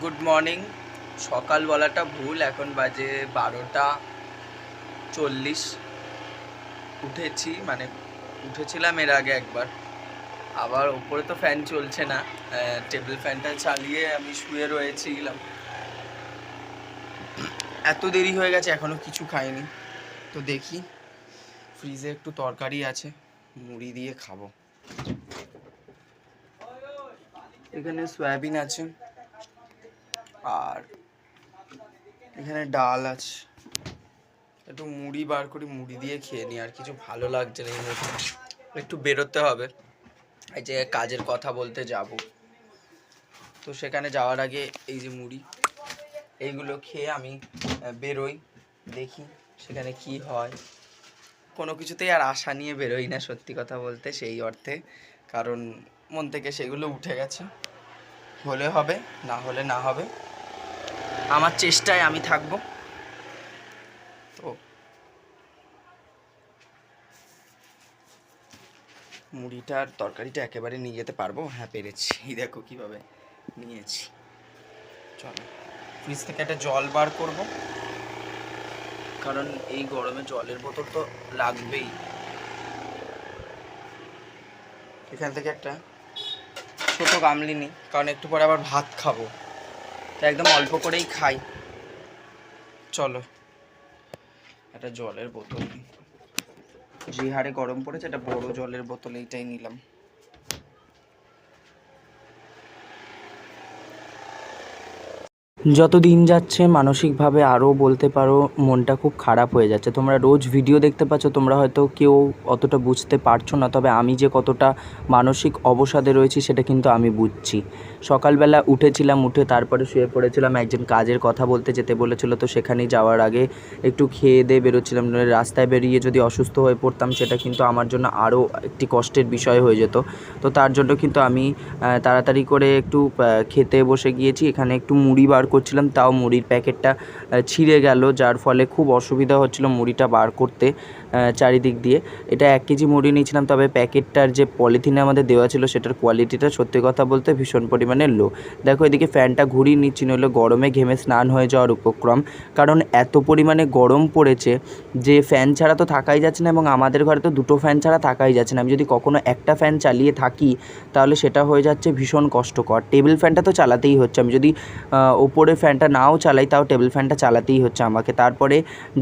Good morning সকাল বলাটা ভুল, এখন বাজে বারোটা চল্লিশ। উঠেছি মানে উঠেছিলাম এর আগে একবার। আবার ওপরে তো ফ্যান চলছে না টেবিল ফ্যানটা চালিয়ে আমি শুয়ে রয়েছিলাম। এত দেরি হয়ে গেছে, এখনও কিছু খাইনি। তো দেখি ফ্রিজে একটু তরকারি আছে, মুড়ি দিয়ে খাব। এখানে সয়াবিন আছে। আর এখানে ডাল আছে। একটু মুড়ি বার করি, মুড়ি দিয়ে খেয়ে নিই, আর কিছু ভালো লাগছে না এই একটু বেরোতে হবে। এই যে কাজের কথা বলতে যাব। তো সেখানে যাওয়ার আগে এই যে মুড়ি, এইগুলো খেয়ে আমি বেরোই, দেখি সেখানে কি হয়। কোনো কিছুতেই আর আশা নিয়ে বেরোই না, সত্যি কথা বলতে সেই অর্থে। কারণ মন থেকে সেগুলো উঠে গেছে। হলে হবে, না হলে না হবে। আমার চেষ্টায় আমি থাকব। তো মুড়িটার তরকারিটা একেবারে নিয়ে যেতে পারব? হ্যাঁ পেরেছি। দেখো কীভাবে নিয়েছি। চলো ফ্রিজ থেকে একটা জল বার করব। কারণ এই গরমে জলের বোতল তো লাগবেই। এখান থেকে একটা ছোট গামলি নিই, কারণ একটু পরে আবার ভাত খাব। একদম অল্প করেই খাই। চলো। একটা জলের বোতল। যে হারে গরম পড়েছে, একটা বড় জলের বোতল এইটাই নিলাম। যত দিন যাচ্ছে, মানসিকভাবে আরও বলতে পারো, মনটা খুব খারাপ হয়ে যাচ্ছে। তোমরা রোজ ভিডিও দেখতে পাচ্ছ, তোমরা হয়তো কেউ অতটা বুঝতে পারছ না, তবে আমি যে কতটা মানসিক অবসাদে রয়েছি, সেটা কিন্তু আমি বুঝছি। সকালবেলা উঠেছিলাম, উঠে তারপরে শুয়ে পড়েছিলাম। একজন কাজের কথা বলতে যেতে বলেছিল, তো সেখানেই যাওয়ার আগে একটু খেয়ে দিয়ে বেরোচ্ছিলাম। রাস্তায় বেরিয়ে যদি অসুস্থ হয়ে পড়তাম, সেটা কিন্তু আমার জন্য আরও একটি কষ্টের বিষয় হয়ে যেত। তো তার জন্য কিন্তু আমি তাড়াতাড়ি করে একটু খেতে বসে গিয়েছি। এখানে একটু মুড়ি বার করছিলাম, তাও মুড়ির প্যাকেটটা ছিঁড়ে গেল। যার ফলে খুব অসুবিধা হচ্ছিল মুড়িটা বার করতে। চারিদিক দিয়ে। এটা এক কেজি মুড়ি নিয়েছিলাম, তবে প্যাকেটটার যে পলিথিনে আমাদের দেওয়া ছিল, সেটার কোয়ালিটিটা সত্যি কথা বলতে ভীষণ পরিমাণে লো দেখো, এদিকে ফ্যানটা ঘুরিয়ে নিচ্ছি, নইলে গরমে ঘেমে স্নান হয়ে যাওয়ার উপক্রম। কারণ এত পরিমাণে গরম পড়েছে যে ফ্যান ছাড়া তো থাকাই যাচ্ছে না, এবং আমাদের ঘরে তো দুটো ফ্যান ছাড়া থাকাই যাচ্ছে না। আমি যদি কখনো একটা ফ্যান চালিয়ে থাকি, তাহলে সেটা হয়ে যাচ্ছে ভীষণ কষ্টকর। টেবিল ফ্যানটা তো চালাতেই হচ্ছে। আমি যদি ওপরে ফ্যানটা নাও চালাই, তাও টেবিল ফ্যানটা চালাতেই হচ্ছে আমাকে। তারপরে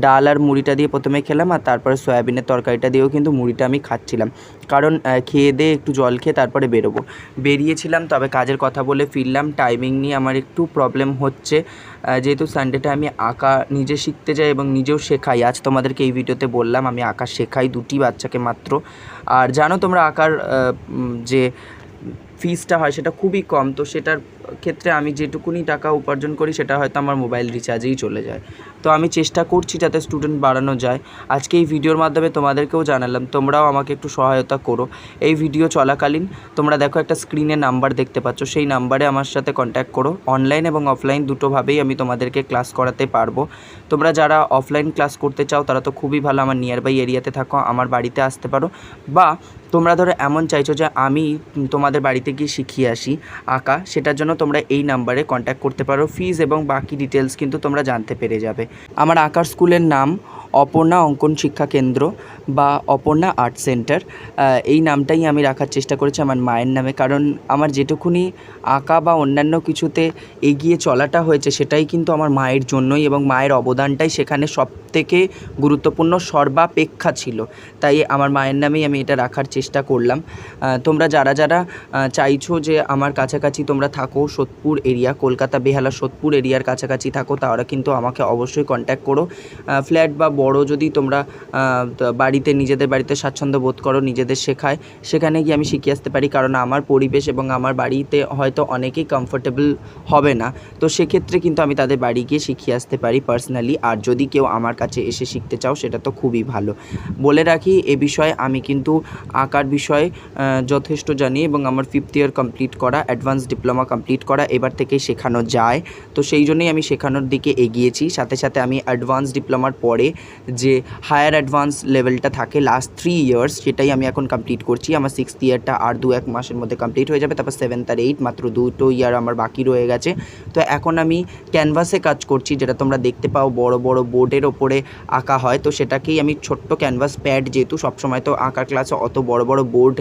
ডাল আর মুড়িটা দিয়ে প্রথমে খেলাম, আর তারপরে সয়াবিনের তরকারিটা দিয়েও কিন্তু মুড়িটা আমি খাচ্ছিলাম। কারণ খেয়ে দিয়ে একটু জল খেয়ে তারপরে বেরোবো। বেরিয়েছিলাম, তবে কাজের কথা বলে ফিরলাম। টাইমিং নিয়ে আমার একটু প্রবলেম হচ্ছে। যেহেতু সানডেটা আমি আঁকা নিজে শিখতে যাই এবং নিজেও শেখাই। আজ তোমাদেরকে এই ভিডিওতে বললাম, আমি আঁকা শেখাই দুটি বাচ্চাকে মাত্র। আর জানো তোমরা আঁকার যে ফিসটা হয় সেটা খুবই কম। তো সেটার ক্ষেত্রে আমি যেটুকুনি টাকা উপার্জন করি, সেটা হয়তো আমার মোবাইল রিচার্জেই চলে যায়। তো আমি চেষ্টা করছি যাতে স্টুডেন্ট বাড়ানো যায়। আজকে এই ভিডিওর মাধ্যমে তোমাদেরকেও জানালাম, তোমরাও আমাকে একটু সহায়তা করো। এই ভিডিও চলাকালীন তোমরা দেখো একটা স্ক্রিনে নাম্বার দেখতে পাচ্ছ, সেই নাম্বারে আমার সাথে কন্ট্যাক্ট করো। অনলাইন এবং অফলাইন দুটোভাবেই আমি তোমাদেরকে ক্লাস করাতে পারব। তোমরা যারা অফলাইন ক্লাস করতে চাও, তারা তো খুবই ভালো আমার নিয়ার বাই এরিয়াতে থাকো, আমার বাড়িতে আসতে পারো। বা তোমরা ধরো এমন চাইছো যে আমি তোমাদের বাড়িতে গিয়ে শিখিয়ে আসি আঁকা, সেটার জন্য তোমরা এই নাম্বারে কন্ট্যাক্ট করতে পারো। ফিজ এবং বাকি ডিটেলস কিন্তু তোমরা জানতে পেরে যাবে। আমার আঁকার স্কুলের নাম অপর্ণা অঙ্কন শিক্ষা কেন্দ্র বা অপর্ণা আর্ট সেন্টার এই নামটাই আমি রাখার চেষ্টা করেছি আমার মায়ের নামে। কারণ আমার যেটুকুনি আঁকা বা অন্যান্য কিছুতে এগিয়ে চলাটা হয়েছে, সেটাই কিন্তু আমার মায়ের জন্যই এবং মায়ের অবদানটাই সেখানে সব থেকে গুরুত্বপূর্ণ সর্বাপেক্ষা ছিল। তাই আমার মায়ের নামেই আমি এটা রাখার চেষ্টা করলাম। তোমরা যারা যারা চাইছো যে আমার কাছাকাছি তোমরা থাকো, সোদপুর এরিয়া, কলকাতা, বেহালা, সোদপুর এরিয়ার কাছাকাছি থাকো, তারা কিন্তু আমাকে অবশ্যই কন্ট্যাক্ট করো। ফ্ল্যাট বা বড় যদি তোমরা বাড়িতে নিজেদের বাড়িতে স্বাচ্ছন্দ্য বোধ করো, নিজেদের শেখায়, সেখানে গিয়ে আমি শিখিয়ে আসতে পারি। কারণ আমার পরিবেশ এবং আমার বাড়িতে হয়তো অনেকেই কমফোর্টেবল হবে না। তো সেক্ষেত্রে কিন্তু আমি তাদের বাড়ি গিয়ে শিখিয়ে আসতে পারি পার্সোনালি আর যদি কেউ আমার কাছে এসে শিখতে চাও, সেটা তো খুবই ভালো। বলে রাখি, এ বিষয়ে আমি কিন্তু আঁকার বিষয়ে যথেষ্ট জানি এবং আমার ফিফথ ইয়ার কমপ্লিট করা অ্যাডভান্স ডিপ্লোমা কমপ্লিট করা এবার থেকেই শেখানো যায়। তো সেই জন্যই আমি শেখানোর দিকে এগিয়েছি। সাথে সাথে আমি অ্যাডভান্স ডিপ্লোমার পরে যে হায়ার অ্যাডভান্স লেভেলটা থাকে লাস্ট থ্রি ইয়ার্স সেটাই আমি এখন কমপ্লিট করছি। আমার সিক্সথ ইয়ারটা আর দু এক মাসের মধ্যে কমপ্লিট হয়ে যাবে, তারপর সেভেন্থ আর এইট মাত্র দুটো ইয়ার আমার বাকি রয়ে গেছে। তো এখন আমি ক্যানভাসে কাজ করছি, যেটা তোমরা দেখতে পাও বড় বড় বোর্ডের ওপরে আঁকা হয়। তো সেটাকেই আমি ছোট্ট ক্যানভাস প্যাড যেহেতু সবসময় তো আঁকার ক্লাসে অত বড় বড় বোর্ড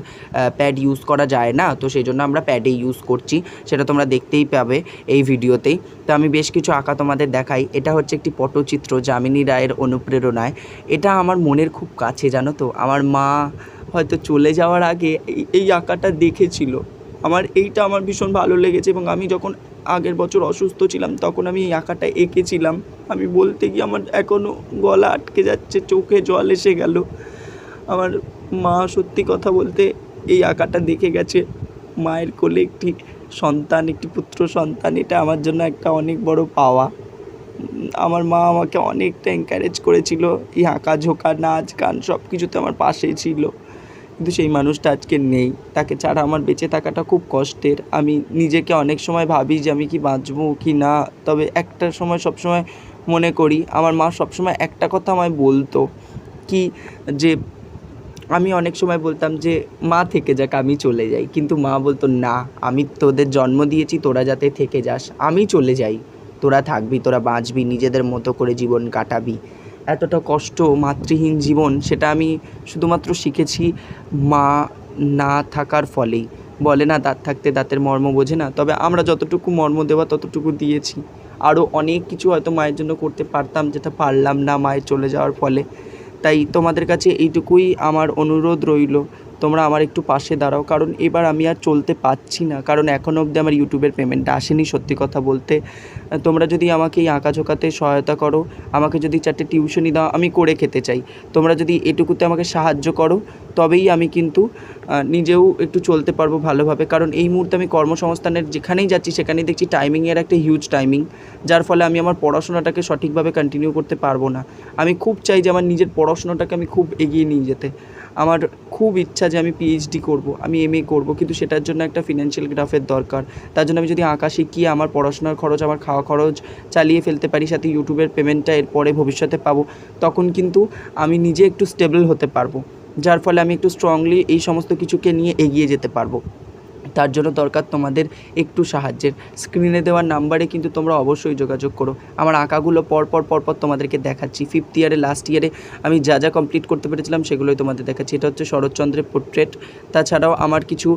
প্যাড ইউজ করা যায় না, তো সেই জন্য আমরা প্যাডে ইউজ করছি। সেটা তোমরা দেখতেই পাবে এই ভিডিওতেই তো আমি বেশ কিছু আঁকা তোমাদের দেখাই। এটা হচ্ছে একটি পটচিত্র, যামিনী রায়ের অনুপ্রেরণায় এটা আমার মনের খুব কাছে, জানো তো? আমার মা হয়তো চলে যাওয়ার আগে এই আঁকাটা দেখেছিল। আমার এইটা আমার ভীষণ ভালো লেগেছে এবং আমি যখন আগের বছর অসুস্থ ছিলাম, তখন আমি এই আঁকাটা এঁকেছিলাম। আমি বলতে গিয়ে আমার এখনও গলা আটকে যাচ্ছে, চোখে জল এসে গেল। আমার মা সত্যি কথা বলতে এই আঁকাটা দেখে গেছে। মায়ের কোলে একটি সন্তান, একটি পুত্র সন্তান, এটা আমার জন্য একটা অনেক বড় পাওয়া। আমার মা আমাকে অনেকটা এনকারেজ করেছিল। এই আঁকা ঝোঁকা, নাচ, গান সব কিছুতে আমার পাশেই ছিল। কিন্তু সেই মানুষটা আজকে নেই। তাকে ছাড়া আমার বেঁচে থাকাটা খুব কষ্টের। আমি নিজেকে অনেক সময় ভাবি যে আমি কি বাঁচবো কি না। তবে একটা সময় সব সময় মনে করি, আমার মা সবসময় একটা কথা আমায় বলতো কি যে, আমি অনেক সময় বলতাম যে, মা থেকে যাক, আমি চলে যাই। কিন্তু মা বলতো, না, আমি তোদের জন্ম দিয়েছি, তোরা যাতে থেকে যাস, আমি চলে যাই। তোরা থাকবি, তোরা বাঁচবি, নিজেদের মতো করে জীবন কাটাবি। এতটা কষ্ট, মাতৃহীন জীবন, সেটা আমি শুধুমাত্র শিখেছি মা না থাকার ফলেই। বলে না, দাঁত থাকতে দাঁতের মর্ম বোঝে না, তবে আমরা যতটুকু মর্ম দেওয়া ততটুকু দিয়েছি। আরও অনেক কিছু হয়তো মায়ের জন্য করতে পারতাম, যেটা পারলাম না মায়ের চলে যাওয়ার ফলে। তাই তোমাদের কাছে এইটুকুই আমার অনুরোধ রইল। তোমরা আমার একটু পাশে দাঁড়াও, কারণ এবার আমি আর চলতে পারছি না। কারণ এখনও অবধি আমার ইউটিউবের পেমেন্ট আসেনি, সত্যি কথা বলতে। তোমরা যদি আমাকে এই আঁকা ঝোঁকাতে সহায়তা করো, আমাকে যদি চারটে টিউশনি দাও, আমি করে খেতে চাই। তোমরা যদি এটুকুতে আমাকে সাহায্য করো, তবেই আমি কিন্তু নিজেও একটু চলতে পারব ভালোভাবে। কারণ এই মুহূর্তে আমি কর্মসংস্থানের যেখানেই যাচ্ছি, সেখানেই দেখছি টাইমিংয়ের একটা হিউজ টাইমিং যার ফলে আমি আমার পড়াশোনাটাকে সঠিকভাবে কন্টিনিউ করতে পারব না। আমি খুব চাই যে আমার নিজের পড়াশোনাটাকে আমি খুব এগিয়ে নিয়ে যেতে। আমার খুব ইচ্ছা যে আমি পিএইচডি করব, আমি এম এ করব, কিন্তু সেটার জন্য একটা ফিনান্সিয়াল গ্রাফের দরকার। তার জন্য আমি যদি আঁকা শিখি আমার পড়াশোনার খরচ, আমার খাওয়া খরচ চালিয়ে ফেলতে পারি, সাথে ইউটিউবের পেমেন্টটা এরপরে ভবিষ্যতে পাবো, তখন কিন্তু আমি নিজে একটু স্টেবল হতে পারব। যার ফলে আমি একটু স্ট্রংলি এই সমস্ত কিছুকে নিয়ে এগিয়ে যেতে পারব। তার জন্য দরকার তোমাদের একটু সাহায্যের। স্ক্রিনে দেওয়ার নাম্বারে কিন্তু তোমরা অবশ্যই যোগাযোগ করো। আমার আঁকাগুলো পরপর পরপর তোমাদেরকে দেখাচ্ছি। ফিফথ ইয়ারে লাস্ট ইয়ারে আমি যা যা কমপ্লিট করতে পেরেছিলাম সেগুলোই তোমাদের দেখাচ্ছি। এটা হচ্ছে শরৎচন্দ্রের পোর্ট্রেট তাছাড়াও আমার কিছু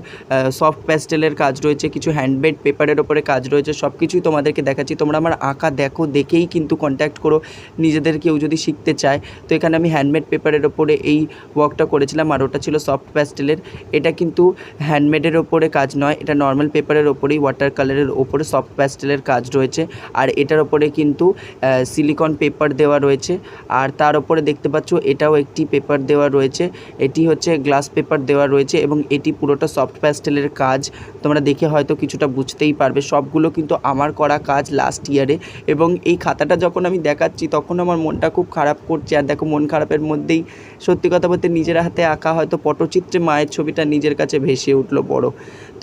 সফট প্যাস্টেলের কাজ রয়েছে, কিছু হ্যান্ডমেড পেপারের ওপরে কাজ রয়েছে সব কিছুই তোমাদেরকে দেখাচ্ছি। তোমরা আমার আঁকা দেখো, দেখেই কিন্তু কন্ট্যাক্ট করো। নিজেদের কেউ যদি শিখতে চায়, তো এখানে আমি হ্যান্ডমেড পেপারের ওপরে এই ওয়ার্কটা করেছিলাম আর ওটা ছিল সফট প্যাস্টেলের এটা কিন্তু হ্যান্ডমেডের ওপরে কাজ নয়, এটা নর্মাল পেপারের ওপরেই ওয়াটার কালারের ওপরে সফট প্যাস্টেলের কাজ রয়েছে। আর এটার ওপরে কিন্তু সিলিকন পেপার দেওয়া রয়েছে। আর তার ওপরে দেখতে পাচ্ছ, এটাও একটি পেপার দেওয়া রয়েছে। এটি হচ্ছে গ্লাস পেপার দেওয়া রয়েছে এবং এটি পুরোটা সফট প্যাস্টেলের কাজ। তোমরা দেখে হয়তো কিছুটা বুঝতেই পারবে। সবগুলো কিন্তু আমার করা কাজ লাস্ট ইয়ারে এবং এই খাতাটা যখন আমি দেখাচ্ছি, তখন আমার মনটা খুব খারাপ করছে। আর দেখো, মন খারাপের মধ্যেই সত্যি কথা বলতে নিজের হাতে আঁকা হয়তো পটচিত্রে মায়ের ছবিটা নিজের কাছে ভেসে উঠল বড়।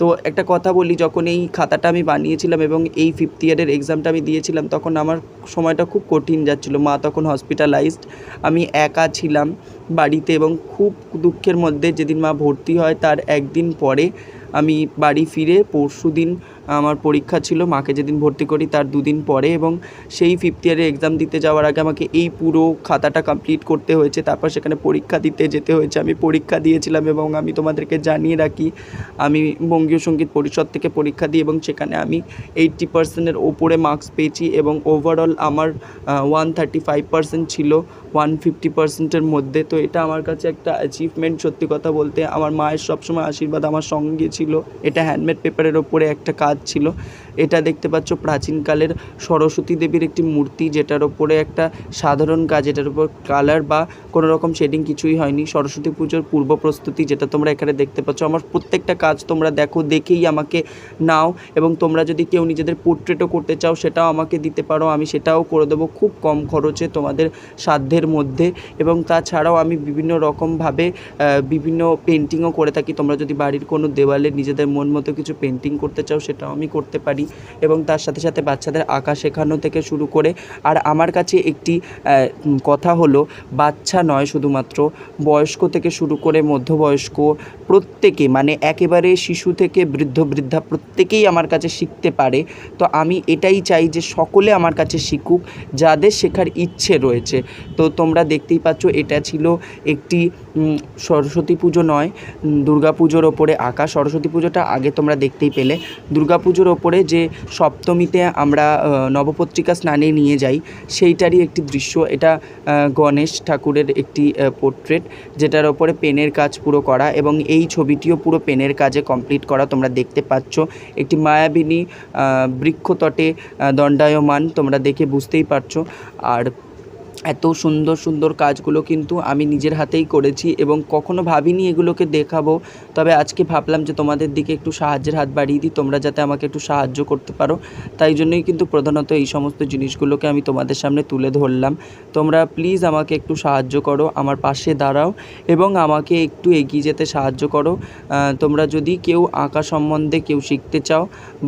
তো একটা কথা বলি, যখন এই খাতাটা আমি বানিয়েছিলাম এবং এই ফিফথ ইয়ারের এক্সামটা আমি দিয়েছিলাম, তখন আমার সময়টা খুব কঠিন যাচ্ছিল। মা তখন হসপিটালাইজড আমি একা ছিলাম বাড়িতে এবং খুব দুঃখের মধ্যে যেদিন মা ভর্তি হয়, তার একদিন পরে আমি বাড়ি ফিরে পরশু দিন আমার পরীক্ষা ছিল, মাকে যেদিন ভর্তি করি তার দুদিন পরে এবং সেই ফিফথ ইয়ারে এক্সাম দিতে যাওয়ার আগে আমাকে এই পুরো খাতাটা কমপ্লিট করতে হয়েছে, তারপর সেখানে পরীক্ষা দিতে যেতে হয়েছে। আমি পরীক্ষা দিয়েছিলাম এবং আমি তোমাদেরকে জানিয়ে রাখি, আমি বঙ্গীয় সংগীত পরিষদ থেকে পরীক্ষা দিই এবং সেখানে আমি এইট্টি পার্সেন্টের ওপরে মার্কস পেয়েছি এবং ওভারঅল আমার ওয়ান থার্টি ফাইভ পার্সেন্ট ছিল। ওয়ান ফিফটি পার্সেন্টের মধ্যে। তো এটা আমার কাছে একটা অ্যাচিভমেন্ট সত্যি কথা বলতে আমার মায়ের সবসময় আশীর্বাদ আমার সঙ্গে ছিল। এটা হ্যান্ডমেড পেপারের ওপরে একটা কাজ ছিল। এটা দেখতে পাচ্ছ প্রাচীনকালের সরস্বতী দেবীর একটি মূর্তি, যেটার ওপরে একটা সাধারণ কাজ এটার উপর কালার বা কোনো রকম শেডিং কিছুই হয়নি। সরস্বতী পুজোর পূর্ব প্রস্তুতি যেটা তোমরা এখানে দেখতে পাচ্ছ। আমার প্রত্যেকটা কাজ তোমরা দেখো, দেখেই আমাকে নাও এবং তোমরা যদি কেউ নিজেদের পোর্ট্রেটও করতে চাও, সেটাও আমাকে দিতে পারো। আমি সেটাও করে দেবো। খুব কম খরচে তোমাদের সাধ্যের কাজের মধ্যে এবং তাছাড়াও আমি বিভিন্ন রকমভাবে বিভিন্ন পেন্টিংও করে থাকি। তোমরা যদি বাড়ির কোনো দেওয়ালে নিজেদের মন মতো কিছু পেন্টিং করতে চাও, সেটাও আমি করতে পারি এবং তার সাথে সাথে বাচ্চাদের আঁকা শেখানো থেকে শুরু করে, আর আমার কাছে একটি কথা হলো, বাচ্চা নয় শুধুমাত্র, বয়স্ক থেকে শুরু করে মধ্যবয়স্ক প্রত্যেকে মানে একেবারে শিশু থেকে বৃদ্ধ, বৃদ্ধা প্রত্যেকেই আমার কাছে শিখতে পারে। তো আমি এটাই চাই যে সকলে আমার কাছে শিখুক, যাদের শেখার ইচ্ছে রয়েছে। তো তোমরা দেখতেই পাচ্ছ, এটা ছিল একটি সরস্বতী পুজো নয় দুর্গা পুজোর ওপরে আঁকা। সরস্বতী পুজোটা আগে তোমরা দেখতেই পেলে। দুর্গা পুজোর ওপরে যে সপ্তমীতে আমরা নবপত্রিকা স্নানে নিয়ে যাই, সেইটারই একটি দৃশ্য। এটা গণেশ ঠাকুরের একটি পোর্ট্রেট, যেটার ওপরে পেনের কাজ পুরো করা এবং এই ছবিটিও পুরো পেনের কাজে কমপ্লিট করা। তোমরা দেখতে পাচ্ছ, একটি মায়াবিনী বৃক্ষতটে দণ্ডায়মান, তোমরা দেখে বুঝতেই পারছ। আর এত সুন্দর সুন্দর কাজগুলো কিন্তু আমি নিজের হাতেই করেছি এবং কখনো ভাবিনি এগুলোকে দেখাবো। তবে আজকে ভাবলাম যে তোমাদের দিকে একটু সাহায্যের হাত বাড়িয়ে দিই, তোমরা যাতে আমাকে একটু সাহায্য করতে পারো। তাই জন্যই কিন্তু প্রধানত এই সমস্ত জিনিসগুলোকে আমি তোমাদের সামনে তুলে ধরলাম। তোমরা প্লিজ আমাকে একটু সাহায্য করো, আমার পাশে দাঁড়াও এবং আমাকে একটু এগিয়ে যেতে সাহায্য করো। তোমরা যদি কেউ আঁকা সম্বন্ধে কেউ শিখতে চাও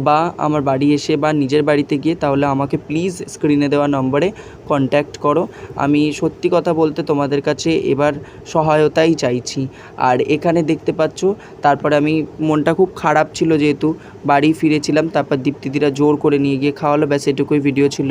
বা আমার বাড়ি এসে বা নিজের বাড়িতে গিয়ে, তাহলে আমাকে প্লিজ স্ক্রিনে দেওয়া নম্বরে কন্ট্যাক্ট করো। আমি সত্যি কথা বলতে তোমাদের কাছে এবার সহায়তাই চাইছি। আর এখানে দেখতে পাচ্ছ, তারপরে আমি, মনটা খুব খারাপ ছিল যেহেতু, বাড়ি ফিরেছিলাম, তারপর দীপ্তিদিরা জোর করে নিয়ে গিয়ে খাওয়ালো, ব্যাস এটুকুই ভিডিও ছিল।